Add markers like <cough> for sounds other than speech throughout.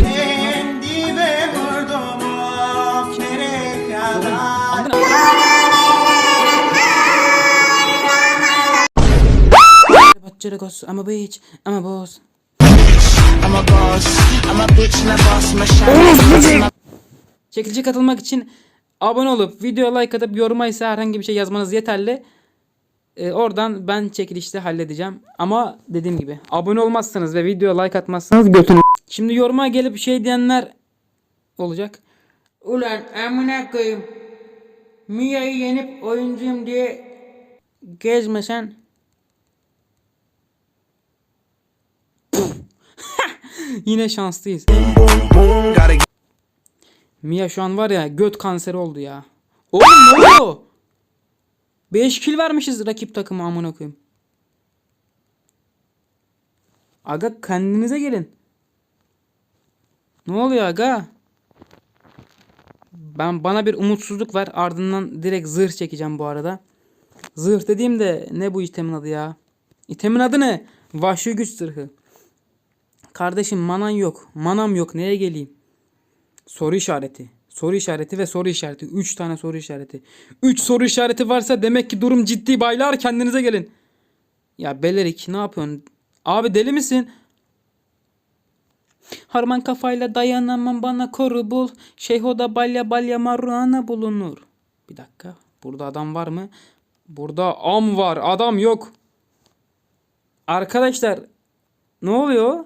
Aldın Bacıragos, I'm a bitch, I'm a boss. I'm a boss. I'm a bitch and a boss. I'm a. Çekilişe katılmak için abone olup videoya like atıp yoruma ise herhangi bir şey yazmanız yeterli. Ee, oradan ben çekilişte halledeceğim. Ama dediğim gibi abone olmazsanız ve videoya like atmazsanız götünü. Şimdi yoruma gelip şey diyenler olacak. Ulan amına koyayım. Mia'yı yenip oyuncuyum diye gezmesen. <laughs> Yine şanslıyız. Mia şu an var ya göt kanseri oldu ya. Oğlum ne oluyor? 5 kill vermişiz rakip takıma amına koyayım. Aga kendinize gelin. Ne oluyor aga? Ben bana bir umutsuzluk ver ardından direkt zırh çekeceğim bu arada. Zırh dediğimde ne bu itemin adı ya? İtemin adı ne? Vahşi güç zırhı. Kardeşim manan yok. Manam yok. Neye geleyim? Soru işareti. Soru işareti ve soru işareti. 3 tane soru işareti. 3 soru işareti varsa demek ki durum ciddi baylar kendinize gelin. Ya Belerik ne yapıyorsun? Abi deli misin? Harman kafayla dayanamam bana koru bul. Şeyhoda balya balya marruana bulunur. Bir dakika. Burada adam var mı? Burada am var. Adam yok. Arkadaşlar ne oluyor?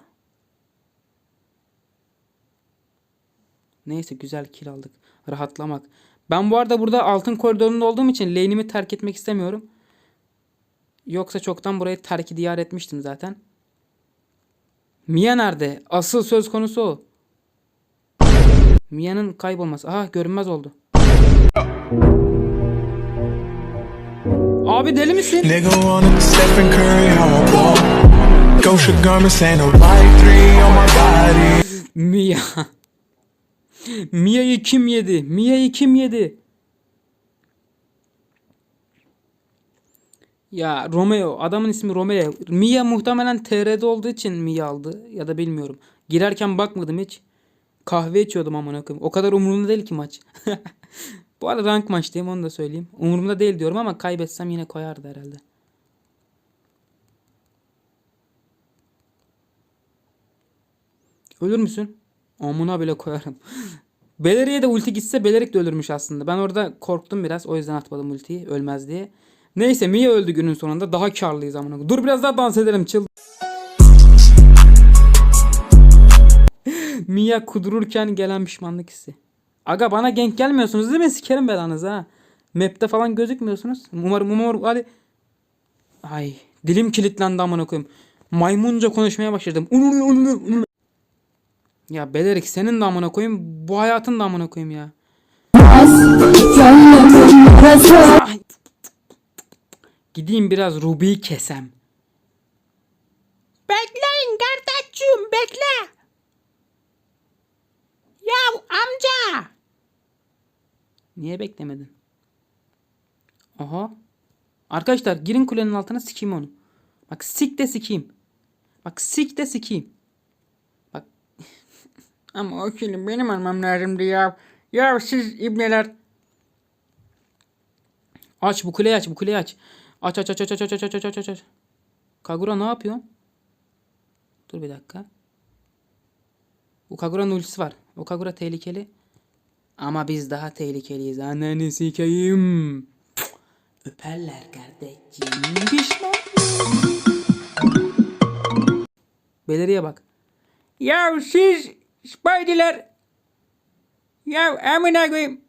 Neyse güzel kill aldık. Rahatlamak. Ben bu arada burada altın koridorunda olduğum için lane'imi terk etmek istemiyorum. Yoksa çoktan burayı terk diyar etmiştim zaten. Mia nerede? Asıl söz konusu o. Mia'nın kaybolması. Aha görünmez oldu. Abi deli misin? Mia. Mia'yı kim yedi? Mia'yı kim yedi? Ya Romeo. Adamın ismi Romeo. Mia muhtemelen TR'de olduğu için Mia aldı. Ya da bilmiyorum. Girerken bakmadım hiç. Kahve içiyordum amına koyayım. O kadar umurumda değil ki maç. <laughs> Bu arada rank maçtayım onu da söyleyeyim. Umurumda değil diyorum ama kaybetsem yine koyardı herhalde. Ölür müsün? Amına bile koyarım. <laughs> Beleriye de ulti gitse Belerik de ölürmüş aslında. Ben orada korktum biraz. O yüzden atmadım ultiyi. Ölmez diye. Neyse Mia öldü günün sonunda. Daha karlıyız amına. Dur biraz daha dans edelim. Çıl. <laughs> Mia kudururken gelen pişmanlık hissi. Aga bana genk gelmiyorsunuz değil mi? Sikerim belanızı ha. Map'te falan gözükmüyorsunuz. Umarım umarım hadi. Ay dilim kilitlendi amına koyayım. Maymunca konuşmaya başladım. Ya Belerik senin de amına koyayım. Bu hayatın da amına koyayım ya. Ay. Gideyim biraz Ruby'yi kesem. Bekleyin kardeşim bekle. Ya amca. Niye beklemedin? Aha. Arkadaşlar girin kulenin altına sikeyim onu. Bak sik de sikeyim. Bak sik de sikeyim. Bak. <laughs> Ama o kilim benim almam lazımdı ya. Ya siz ibneler. Aç bu kuleyi aç bu kuleyi aç. Aç aç aç aç aç aç aç aç aç aç. Kagura ne yapıyor? Dur bir dakika. Bu Kagura'nın ultisi var. O Kagura tehlikeli. Ama biz daha tehlikeliyiz. Ananı sikeyim. Öperler kardeşim. Pişman. Beleriye bak. Ya siz Spidey'ler. Ya amına koyayım.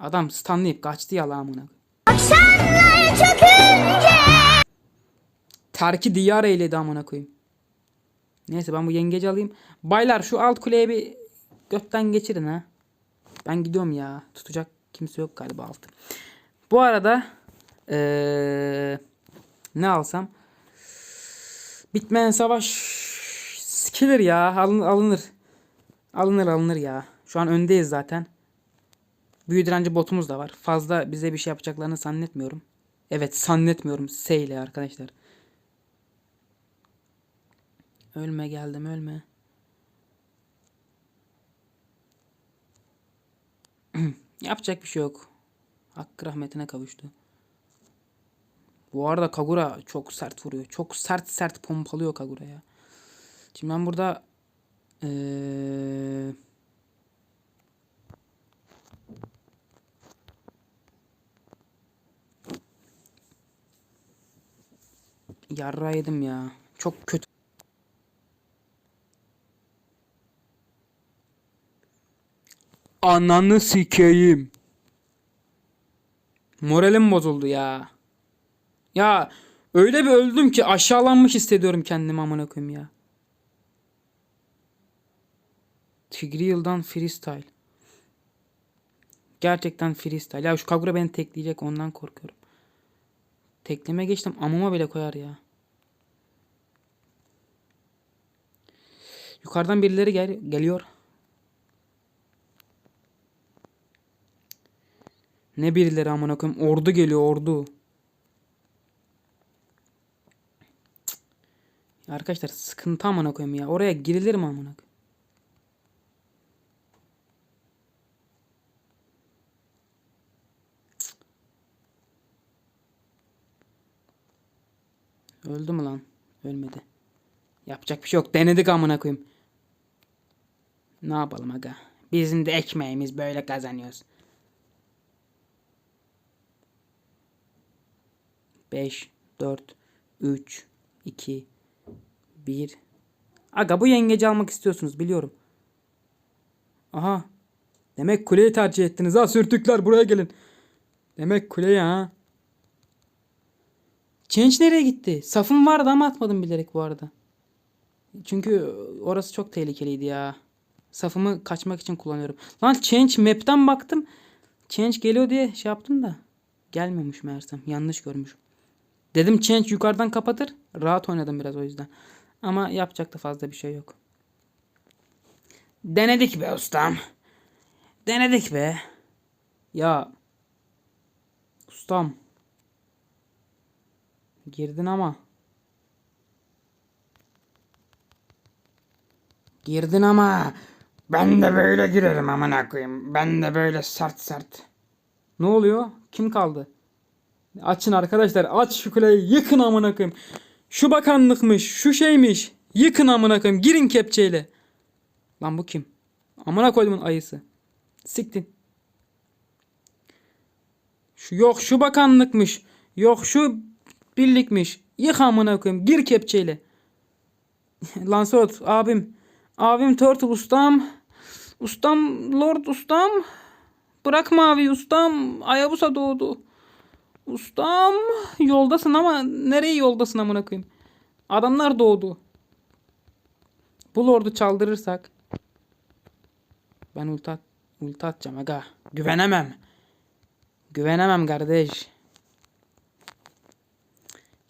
Adam stunlayıp kaçtı ya lan amına Terki diyar eyledi amına koyayım. Neyse ben bu yengeci alayım. Baylar şu alt kuleye bir götten geçirin ha. Ben gidiyorum ya. Tutacak kimse yok galiba altı. Bu arada ee, ne alsam? Bitmeyen savaş sikilir ya. Alın, alınır. Alınır alınır ya. Şu an öndeyiz zaten. Büyü direnci botumuz da var. Fazla bize bir şey yapacaklarını zannetmiyorum. Evet zannetmiyorum S ile arkadaşlar. Ölme geldim ölme. <clears throat> Yapacak bir şey yok. Hakkı rahmetine kavuştu. Bu arada Kagura çok sert vuruyor. Çok sert sert pompalıyor Kagura ya. Şimdi ben burada ee, Yarra yedim ya. Çok kötü. Ananı sikeyim. Moralim bozuldu ya. Ya öyle bir öldüm ki aşağılanmış hissediyorum kendimi amına koyayım ya. Tigreal'dan freestyle. Gerçekten freestyle. Ya şu Kagura beni tekleyecek ondan korkuyorum. Tekleme geçtim amıma bile koyar ya. Yukarıdan birileri gel geliyor. Ne birileri amına koyayım. Ordu geliyor ordu. Cık. Arkadaşlar sıkıntı amına koyayım ya. Oraya girilir mi amına koyayım? Öldü mü lan? Ölmedi. Yapacak bir şey yok. Denedik amına koyayım. Ne yapalım aga? Bizim de ekmeğimiz böyle kazanıyoruz. 5, 4, 3, 2, 1. Aga bu yengeci almak istiyorsunuz biliyorum. Aha. Demek kuleyi tercih ettiniz ha sürtükler buraya gelin. Demek kuleyi ha. Change nereye gitti? Safım vardı ama atmadım bilerek bu arada. Çünkü orası çok tehlikeliydi ya. Safımı kaçmak için kullanıyorum. Lan change map'ten baktım. Change geliyor diye şey yaptım da. Gelmiyormuş meğersem. Yanlış görmüşüm. Dedim change yukarıdan kapatır. Rahat oynadım biraz o yüzden. Ama yapacak da fazla bir şey yok. Denedik be ustam. Denedik be. Ya. Ustam. Girdin ama. Girdin ama. Ben de böyle girerim amına koyayım. Ben de böyle sert sert. Ne oluyor? Kim kaldı? Açın arkadaşlar. Aç şu kuleyi. Yıkın amına koyayım. Şu bakanlıkmış. Şu şeymiş. Yıkın amına koyayım. Girin kepçeyle. Lan bu kim? Amına koydumun ayısı. Siktin. Şu yok şu bakanlıkmış. Yok şu birlikmiş. Yık amına koyayım. Gir kepçeyle. <laughs> Lancelot abim. Abim Turtle ustam. Ustam Lord ustam. Bırak mavi ustam. Ayabusa doğdu. Ustam yoldasın ama nereye yoldasın amına koyayım? Adamlar doğdu. Bu lordu çaldırırsak ben ulti, at, ulti atacağım aga. Güvenemem. Güvenemem kardeş.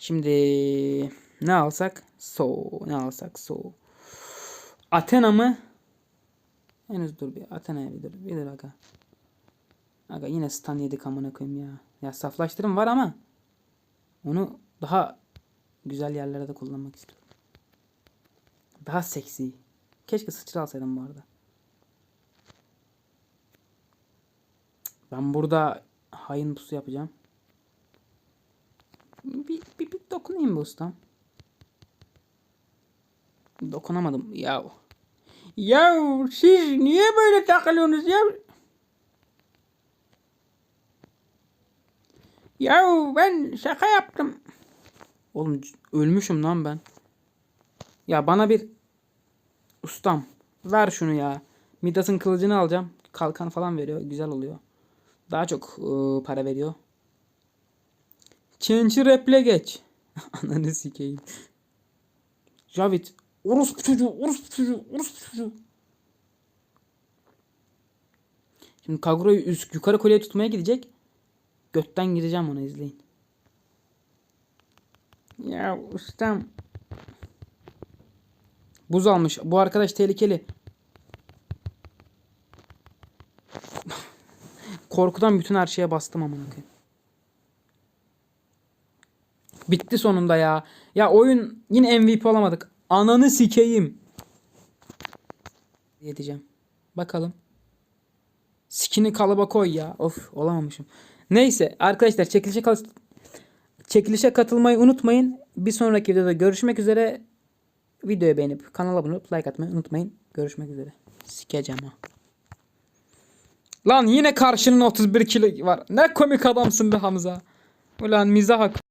Şimdi ne alsak? So. Ne alsak? So. Athena mı? Henüz dur bir. Athena'ya bir dur. Bir dur aga. Aga yine stun yedik amına koyayım ya. Ya saflaştırım var ama onu daha güzel yerlere de kullanmak istiyorum. Daha seksi. Keşke sıçra alsaydım bu arada. Ben burada hain pusu yapacağım. Bir, bir, bir dokunayım bu ustam. Dokunamadım. Ya. Ya siz niye böyle takılıyorsunuz ya? Ya ben şaka yaptım. Oğlum ölmüşüm lan ben. Ya bana bir ustam ver şunu ya. Midas'ın kılıcını alacağım. Kalkan falan veriyor. Güzel oluyor. Daha çok ıı, para veriyor. Change reple geç. <laughs> Ananı sikeyim. Javit. Orospu çocuğu. Orospu çocuğu. Orospu çocuğu. Şimdi Kagura'yı üst yukarı kuleye tutmaya gidecek. Götten gireceğim ona izleyin. Ya ustam. Buz almış. Bu arkadaş tehlikeli. <laughs> Korkudan bütün her şeye bastım amına koyayım. Bitti sonunda ya. Ya oyun yine MVP olamadık. Ananı sikeyim. Diyeceğim. Bakalım. Skin'i kalıba koy ya. Of olamamışım. Neyse arkadaşlar çekilişe çekilişe katılmayı unutmayın. Bir sonraki videoda görüşmek üzere. Videoyu beğenip kanala abone olup like atmayı unutmayın. Görüşmek üzere. Sikeceğim ha. Lan yine karşının 31 kilo var. Ne komik adamsın be Hamza. Ulan mizah hak.